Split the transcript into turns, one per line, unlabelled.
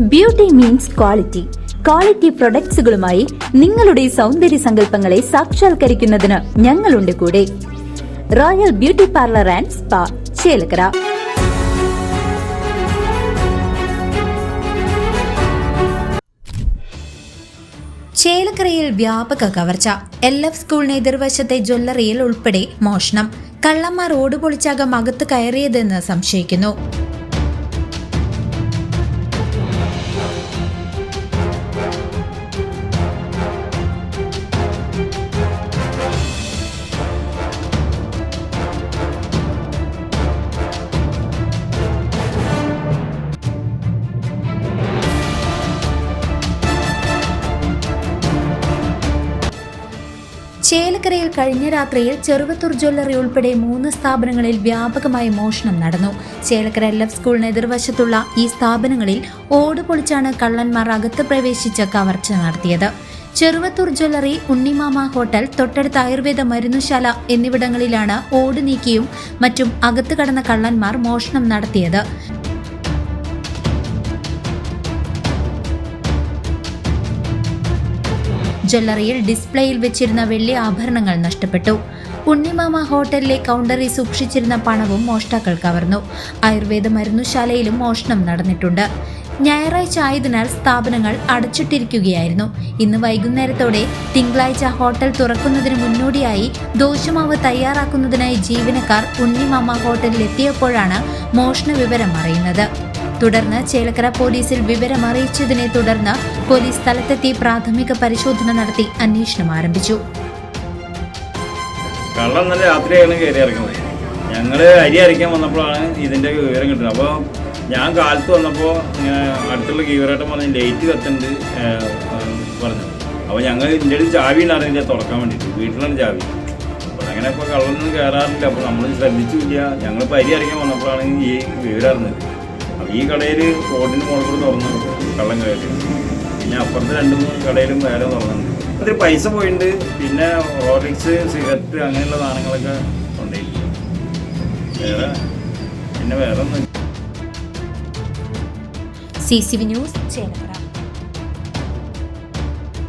Beauty means quality quality പ്രൊഡക്ട്സുകളുമായി നിങ്ങളുടെ സൗന്ദര്യ സങ്കല്പങ്ങളെ സാക്ഷാത്കരിക്കുന്നതിന് ഞങ്ങളുണ്ട് കൂടെ. Royal beauty parlour and spa Chelakkara. ചേലക്കരയിൽ വ്യാപക കവർച്ച. എൽ എഫ് സ്കൂളിന് എതിർവശത്തെ ജ്വല്ലറിയിൽ ഉൾപ്പെടെ മോഷണം. കള്ളന്മാർ റോഡ് പൊളിച്ചാകം അകത്ത് കയറിയതെന്ന് സംശയിക്കുന്നു. ചേലക്കരയിൽ കഴിഞ്ഞ രാത്രിയിൽ ചെറുവത്തൂർ ജ്വല്ലറി ഉൾപ്പെടെ മൂന്ന് സ്ഥാപനങ്ങളിൽ വ്യാപകമായി മോഷണം നടന്നു. ചേലക്കര ലഫ് സ്കൂളിന് എതിർവശത്തുള്ള ഈ സ്ഥാപനങ്ങളിൽ ഓട് പൊളിച്ചാണ് കള്ളന്മാർ അകത്ത് പ്രവേശിച്ച് കവർച്ച നടത്തിയത്. ചെറുവത്തൂർ ജ്വല്ലറി ഉണ്ണിമാമ ഹോട്ടൽ തൊട്ടടുത്ത ആയുർവേദ മരുന്നുശാല എന്നിവിടങ്ങളിലാണ് ഓട് നീക്കിയും മറ്റും അകത്ത് കടന്ന കള്ളന്മാർ മോഷണം നടത്തിയത്. ജ്വല്ലറിയിൽ ഡിസ്പ്ലേയിൽ വെച്ചിരുന്ന വെള്ളി ആഭരണങ്ങൾ നഷ്ടപ്പെട്ടു. ഉണ്ണിമാമ ഹോട്ടലിലെ കൗണ്ടറിൽ സൂക്ഷിച്ചിരുന്ന പണവും മോഷ്ടാക്കൾ കവർന്നു. ആയുർവേദ മരുന്നുശാലയിലും മോഷണം നടന്നിട്ടുണ്ട്. ഞായറാഴ്ച ആയതിനാൽ സ്ഥാപനങ്ങൾ അടച്ചിട്ടിരിക്കുകയായിരുന്നു. ഇന്ന് വൈകുന്നേരത്തോടെ തിങ്കളാഴ്ച ഹോട്ടൽ തുറക്കുന്നതിന് മുന്നോടിയായി ദോശമാവ് തയ്യാറാക്കുന്നതിനായി ജീവനക്കാർ ഉണ്ണിമാമ ഹോട്ടലിൽ എത്തിയപ്പോഴാണ് മോഷണ വിവരം അറിയുന്നത്. തുടർന്ന് ചേലക്കര പോലീസിൽ വിവരം അറിയിച്ചതിനെ തുടർന്ന് പോലീസ് സ്ഥലത്തെത്തി പ്രാഥമിക പരിശോധന നടത്തി അന്വേഷണം ആരംഭിച്ചു.
കള്ളം ഇന്നലെ രാത്രിയാണ് കയറി ഇറങ്ങുന്നത്. ഞങ്ങൾ അരി അരയ്ക്കാൻ വന്നപ്പോഴാണ് ഇതിന്റെ വിവരം കിട്ടുന്നത്. അപ്പോൾ ഞാൻ കാലത്ത് വന്നപ്പോൾ അടുത്തുള്ള കീവറേട്ടൻ പറഞ്ഞ് ലൈറ്റ് കത്തുണ്ട് പറഞ്ഞു. അപ്പോൾ ഞങ്ങൾ ഇതിന്റെ ഒരു ചാവി ഉണ്ടായിരുന്നില്ല തുറക്കാൻ വേണ്ടിയിട്ട്. വീട്ടിലാണ് ചാവി. അപ്പോൾ അങ്ങനെ ഇപ്പോൾ കള്ളൊന്നും കയറാറില്ല. അപ്പോൾ നമ്മൾ ശ്രദ്ധിച്ചില്ല. ഞങ്ങളിപ്പോൾ അരി അരയ്ക്കാൻ വന്നപ്പോഴാണ് ഈ വിവരം അറിഞ്ഞത്. ഈ കടയിൽ റോഡിന് മുകളിൽ തുറന്നു കള്ളം കയറി. പിന്നെ അപ്പുറത്തെ രണ്ട് മൂന്ന് കടയിലും വേറെ തുറന്നുണ്ട് അതിൽ പൈസ പോയിണ്ട്. പിന്നെ ഹോർലിക്സ് സിഗരറ്റ് അങ്ങനെയുള്ള സാധനങ്ങളൊക്കെ കൊണ്ടുപോയി വേറെ പിന്നെ വേറെ ഒന്നും
C C V news Chelakkara.